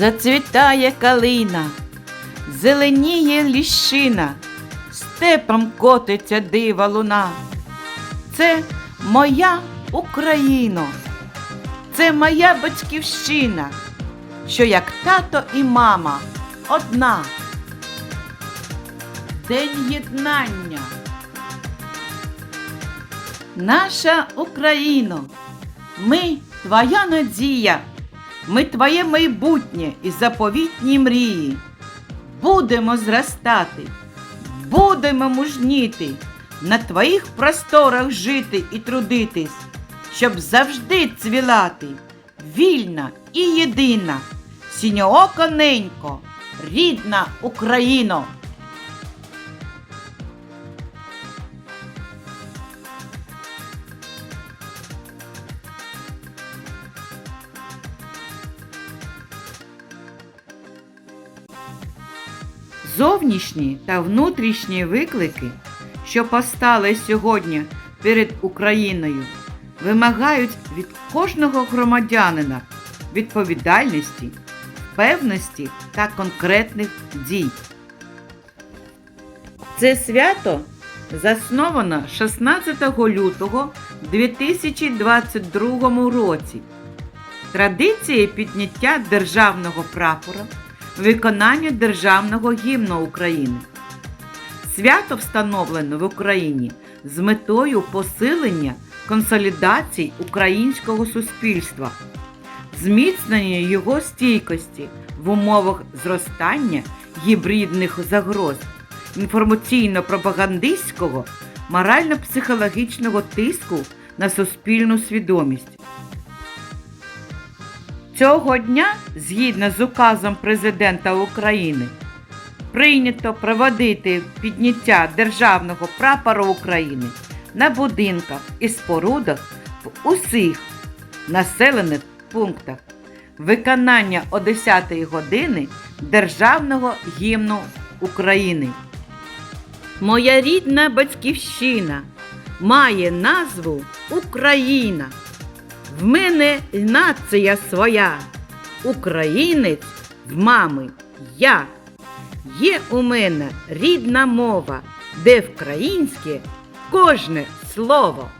Зацвітає калина, зеленіє ліщина, степом котиться дива луна. Це моя Україно, це моя батьківщина, що як тато і мама одна. День єднання. Наша Україно, ми твоя надія, ми твоє майбутнє і заповітні мрії. Будемо зростати, будемо мужніти, на твоїх просторах жити і трудитись, щоб завжди цвілати, вільна і єдина, сіньооко ненько, рідна Україно. Зовнішні та внутрішні виклики, що постали сьогодні перед Україною, вимагають від кожного громадянина відповідальності, певності та конкретних дій. Це свято засновано 16 лютого 2022 році. Традиції підняття державного прапора, виконання державного гімну України. Свято встановлено в Україні з метою посилення консолідації українського суспільства, зміцнення його стійкості в умовах зростання гібридних загроз, інформаційно-пропагандистського, морально-психологічного тиску на суспільну свідомість. Цього дня, згідно з указом Президента України, прийнято проводити підняття державного прапора України на будинках і спорудах в усіх населених пунктах. Виконання о 10 години Державного гімну України. Моя рідна батьківщина має назву Україна. В мене нація своя, українець в мами я. Є у мене рідна мова, де вкраїнське кожне слово.